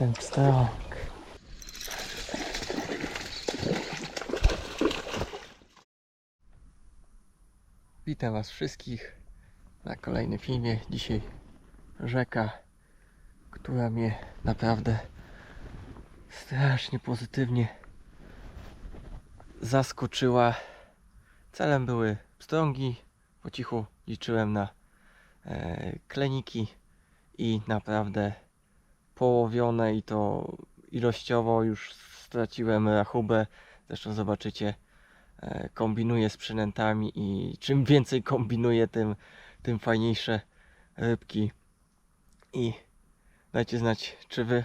ten pstrąg. Witam Was wszystkich na kolejnym filmie. Dzisiaj rzeka, która mnie naprawdę strasznie pozytywnie zaskoczyła. Celem były pstrągi. Po cichu liczyłem na e, kleniki i naprawdę połowione i to ilościowo już straciłem rachubę. Zresztą zobaczycie, e, kombinuję z przynętami i czym więcej kombinuję, tym, tym fajniejsze rybki. I dajcie znać, czy wy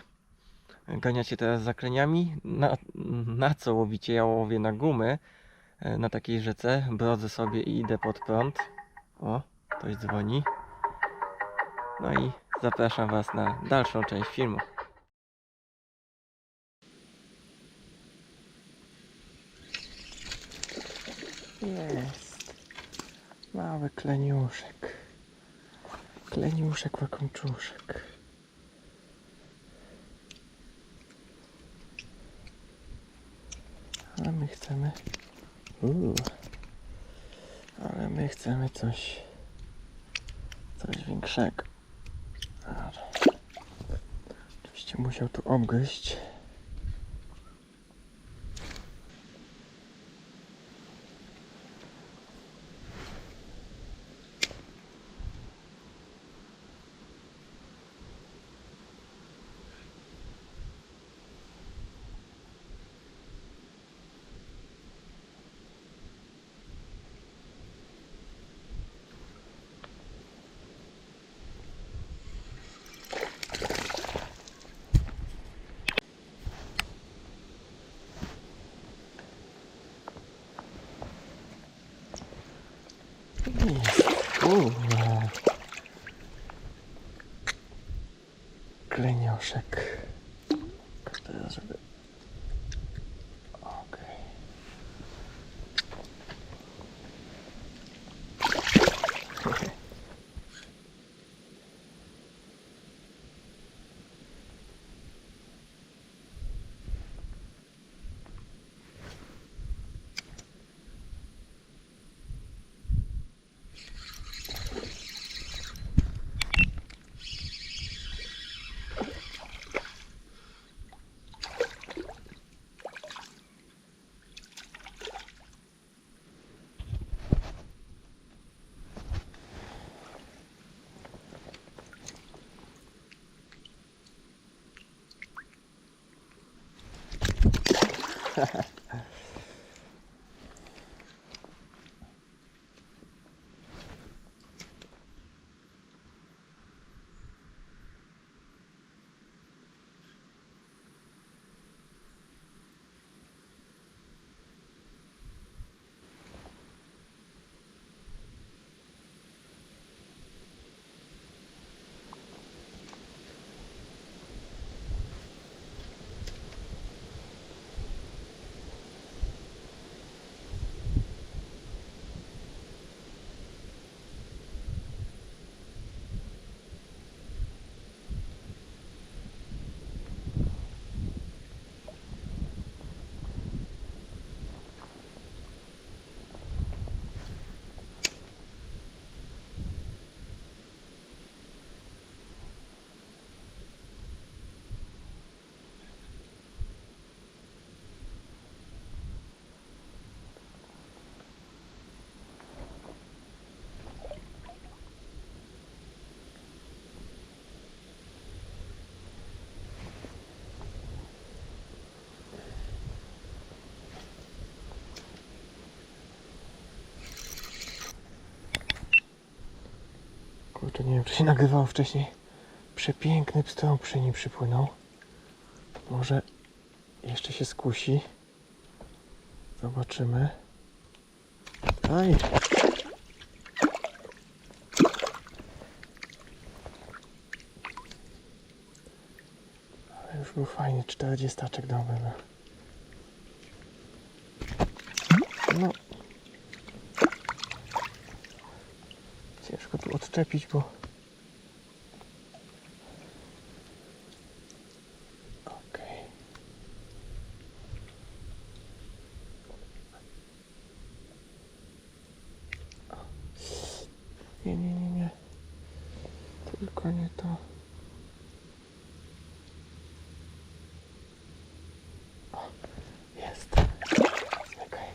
ganiacie teraz za kleniami? Na, na co łowicie? Ja łowię na gumy e, na takiej rzece. Brodzę sobie i idę pod prąd. O, ktoś dzwoni. No i zapraszam Was na dalszą część filmu. Jest. Mały kleniuszek. Kleniuszek łakomczuszek. A my chcemy... Ale my chcemy coś... Coś większego. Dobra. Oczywiście musiał tu obgryźć. Uuu. Klenioszek. ha ha Kurczę, nie wiem, czy się nagrywało wcześniej. Przepiękny pstrąg przy nim przypłynął. Może jeszcze się skusi. Zobaczymy. Aj! Ale już był fajny, 40 dobry był. No. Ciężko tu odczepić, bo Nie, nie, nie, nie. Tylko nie to. O, jest. Zmykaj.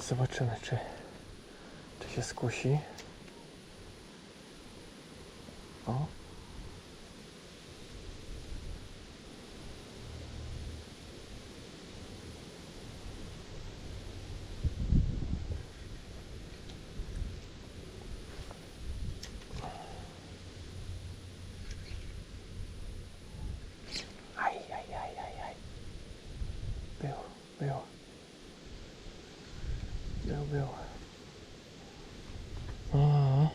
Nic, zobaczymy, czy, czy się skusi. O. Aj, aj, aj, aj, aj. Był, był. Był, był. Mhm.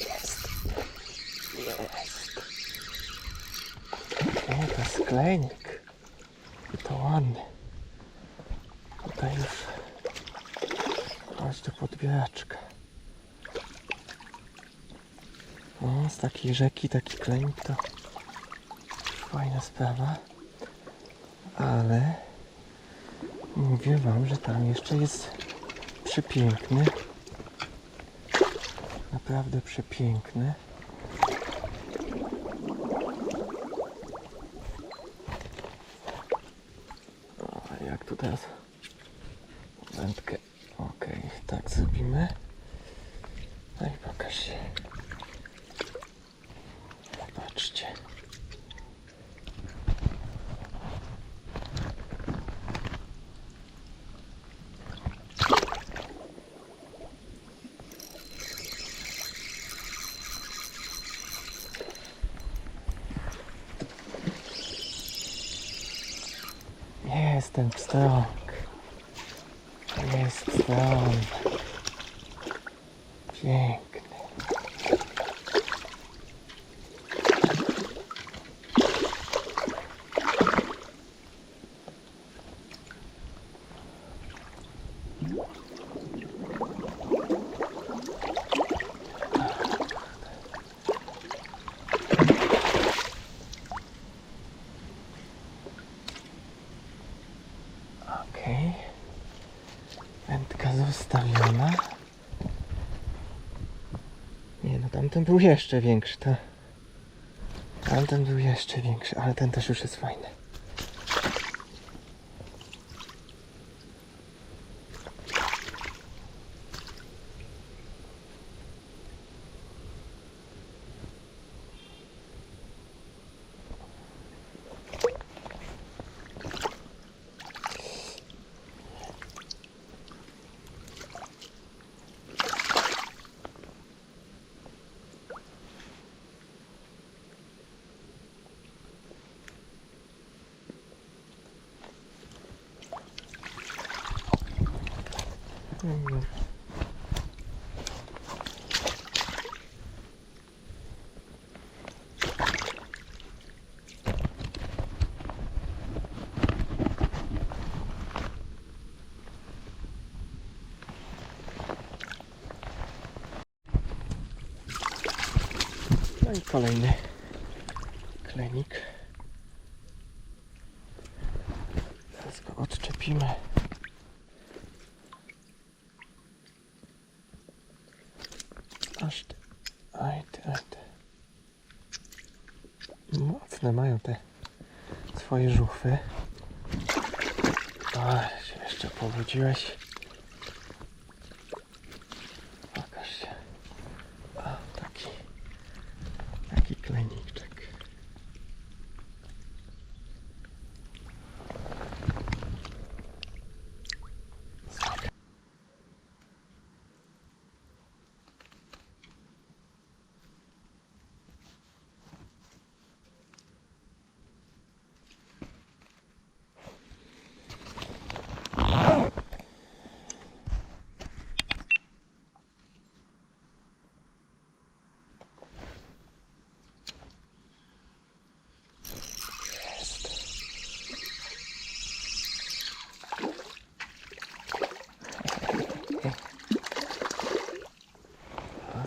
Jest. Jest. Sklenik. I to ładny. Tutaj już chodź do podbieraczka. O, z takiej rzeki taki klenik to fajna sprawa. Ale mówię wam, że tam jeszcze jest przepiękny. Naprawdę przepiękny. O, a jak tu teraz wędkę? Okej, tak zrobimy. No i pokaż się. Patrzcie. Jest ten pstrąg. Jest pstrąg. Piękny. Okej. Wędka zostawiona. Nie no, tamten był jeszcze większy, ta. Tamten był jeszcze większy, ale ten też już jest fajny. No i kolejny klenik. Teraz go odczepimy. Te swoje żuchwy. A, się jeszcze pobudziłeś. Pokaż się. A, taki. Taki kleniczek.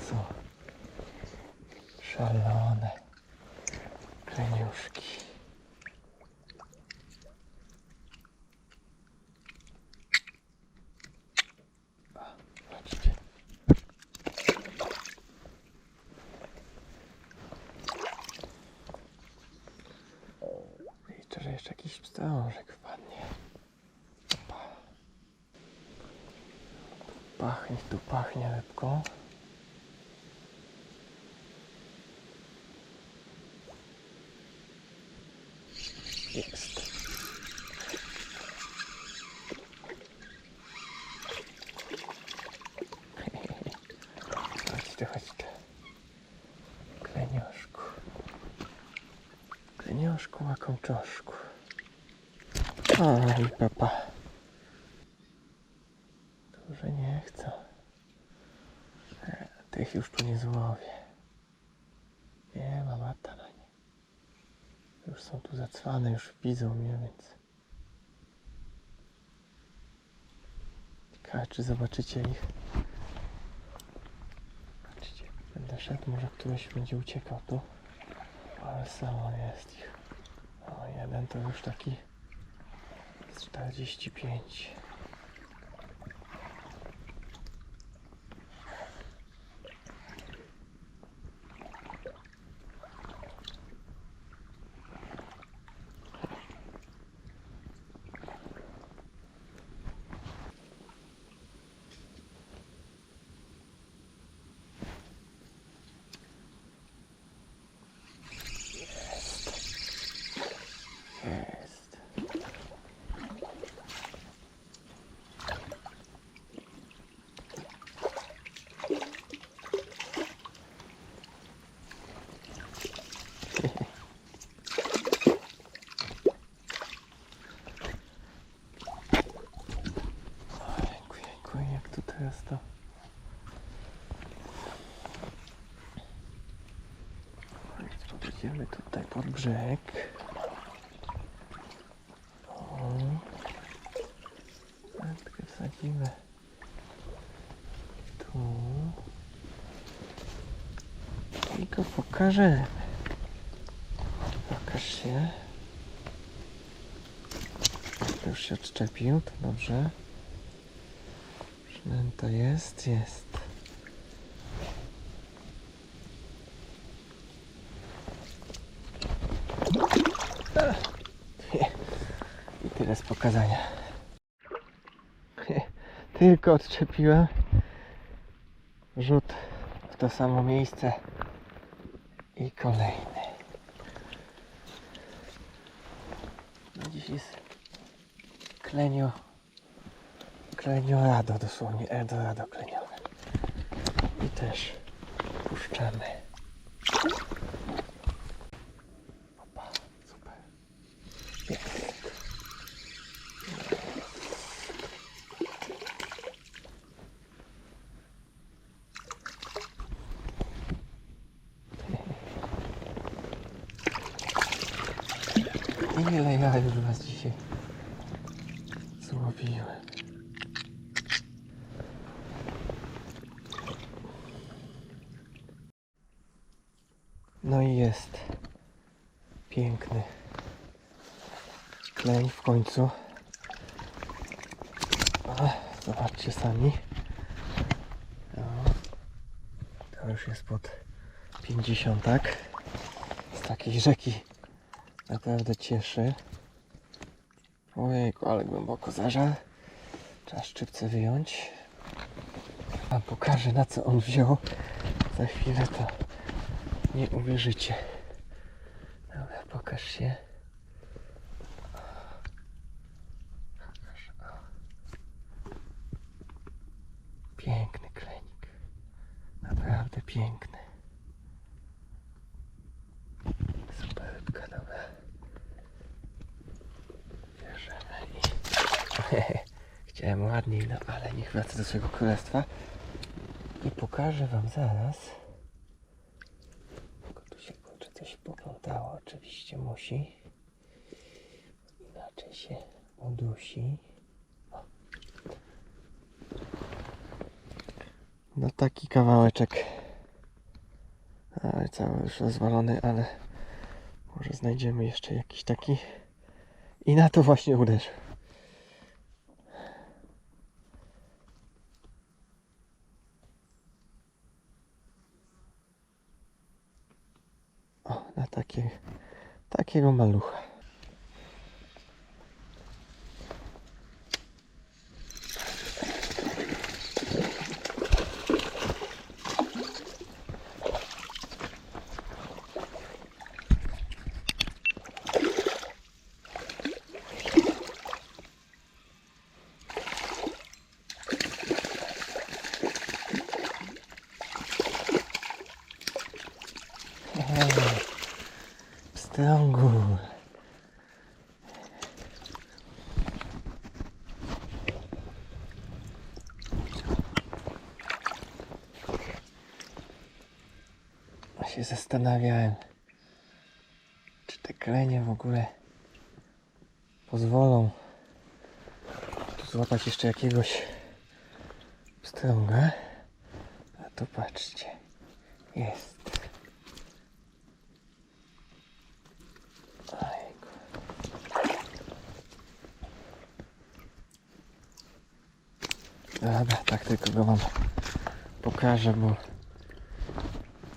są szalone. Liczę, że jeszcze jakiś pstrążek wpadnie. Pachnie, tu pachnie rybką. Chodź tu, chodź tu. Klenioszku. Klenioszku, łakomczoszku. Oj, papa. Duże nie chcą. E, Tych już tu nie złowię. Nie ma mata na nie. Już są tu zacwane, już widzą mnie, więc... Ciekawe, czy zobaczycie ich. Patrzcie, będę szedł, może któryś będzie uciekał tu. Ale samo jest ich. O, jeden to już taki z 45. Jest. Ojejku, jejku, Więc podejdziemy tutaj pod brzeg. O. Wsadzimy tu. I go pokażemy. Pokaż się. Już się odczepił, to dobrze. Przynęta jest, jest. I tyle z pokazania. Tylko odczepiłem. Rzut w to samo miejsce. I kolejny. No dziś jest klenio. Kleniorado dosłownie. Eldorado klenione. I też puszczamy. Opa, super. Jest. Ile ja już was dzisiaj złowiłem. No i jest piękny klej w końcu. A, zobaczcie sami. To już jest pod 50. Z takiej rzeki naprawdę cieszy. Ojejku, ale głęboko zażal. Trzeba szczypce wyjąć. Wam pokażę na co on wziął. Za chwilę to nie uwierzycie. Dobra, pokaż się. Piękny klenik. Naprawdę piękny. Super rybka, dobra. Bierzemy i... Chciałem ładniej, no ale niech wraca do swojego królestwa. I pokażę wam zaraz. Tylko tu się poplątało. Oczywiście musi. Inaczej się udusi. No taki kawałeczek Ale cały już rozwalony, ale może znajdziemy jeszcze jakiś taki i na to właśnie uderzył. O, na takie, takiego malucha. Pstrągu. Się zastanawiałem, czy te klenie w ogóle pozwolą tu złapać jeszcze jakiegoś pstrąga. A tu patrzcie, jest. Dobra, tak tylko go wam pokażę, bo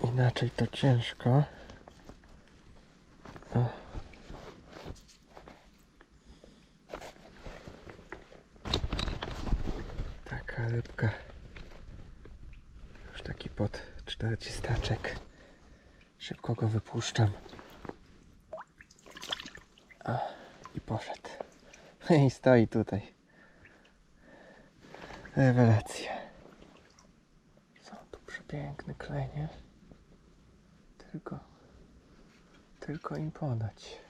inaczej to ciężko. O. Taka rybka. Już taki pod 40 staczek. Szybko go wypuszczam. I poszedł. I stoi tutaj. Rewelacja. Są tu przepiękne klenie. Tylko, tylko im podać.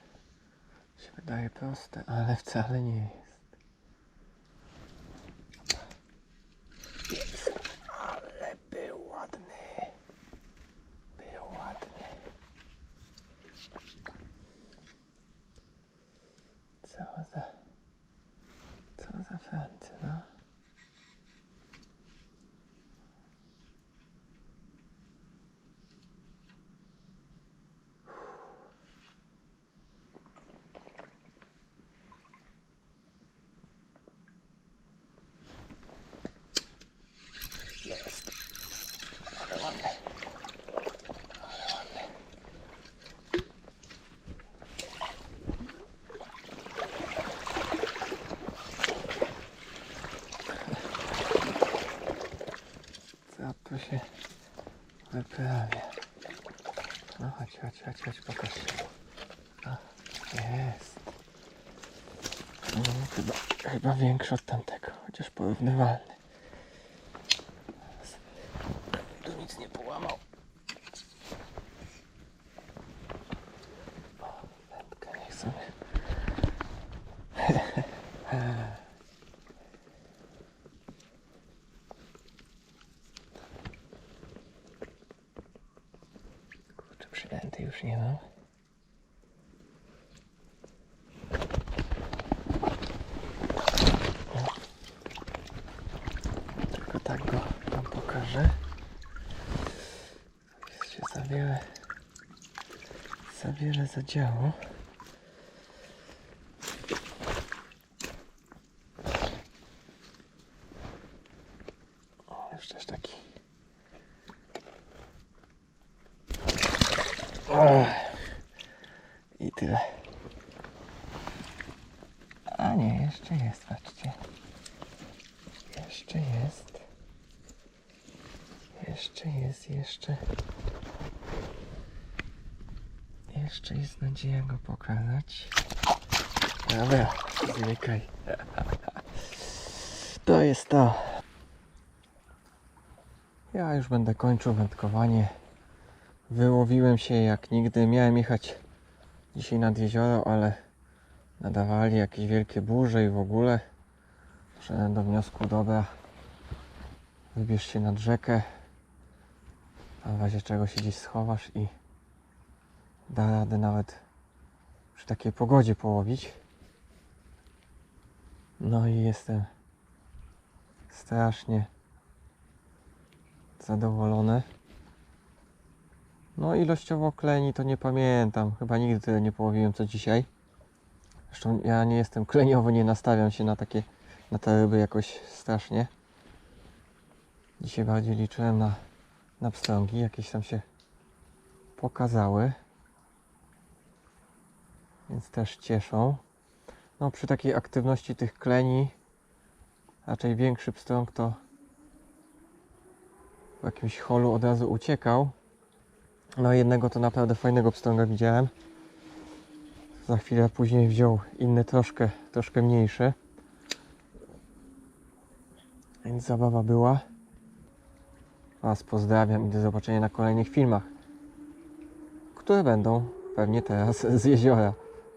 Się wydaje proste, ale wcale nie jest. Ale był ładny. Był ładny. Co za... Co za Francy, no. Jest. Ale ładny. Ale ładny. Co tu się wyprawia? No chodź, chodź, chodź, chodź, pokaż się. Jest. No, chyba, chyba większy od tamtego, chociaż porównywalny. Tu nic nie połamał. O, wędkę niech sobie. Kurczę, przynęty już nie mam. Tylko tak go wam pokażę. Jest się za wiele, za wiele zadziało. Taki. I. A nie, jeszcze jest. Jeszcze jest. Jeszcze jest, jeszcze. Jeszcze jest nadzieja go pokazać. Dobra, zmykaj. To jest to. Ja już będę kończył wędkowanie. Wyłowiłem się jak nigdy. Miałem jechać dzisiaj nad jezioro, ale nadawali jakieś wielkie burze i w ogóle. Doszedłem do wniosku, dobra, wybierz się nad rzekę, a w razie czego się gdzieś schowasz i da radę nawet przy takiej pogodzie połowić. No i jestem strasznie zadowolony. No ilościowo kleni to nie pamiętam. Chyba nigdy tyle nie połowiłem co dzisiaj. Zresztą ja nie jestem kleniowy, nie nastawiam się na takie, na te ryby jakoś strasznie. Dzisiaj bardziej liczyłem na, na pstrągi, jakieś tam się pokazały. Więc też cieszą. No przy takiej aktywności tych kleni raczej większy pstrąg to w jakimś holu od razu uciekał. No jednego to naprawdę fajnego pstrąga widziałem. Za chwilę później wziął inny troszkę, troszkę mniejszy. Więc zabawa była. Was pozdrawiam i do zobaczenia na kolejnych filmach, które będą pewnie teraz z jeziora.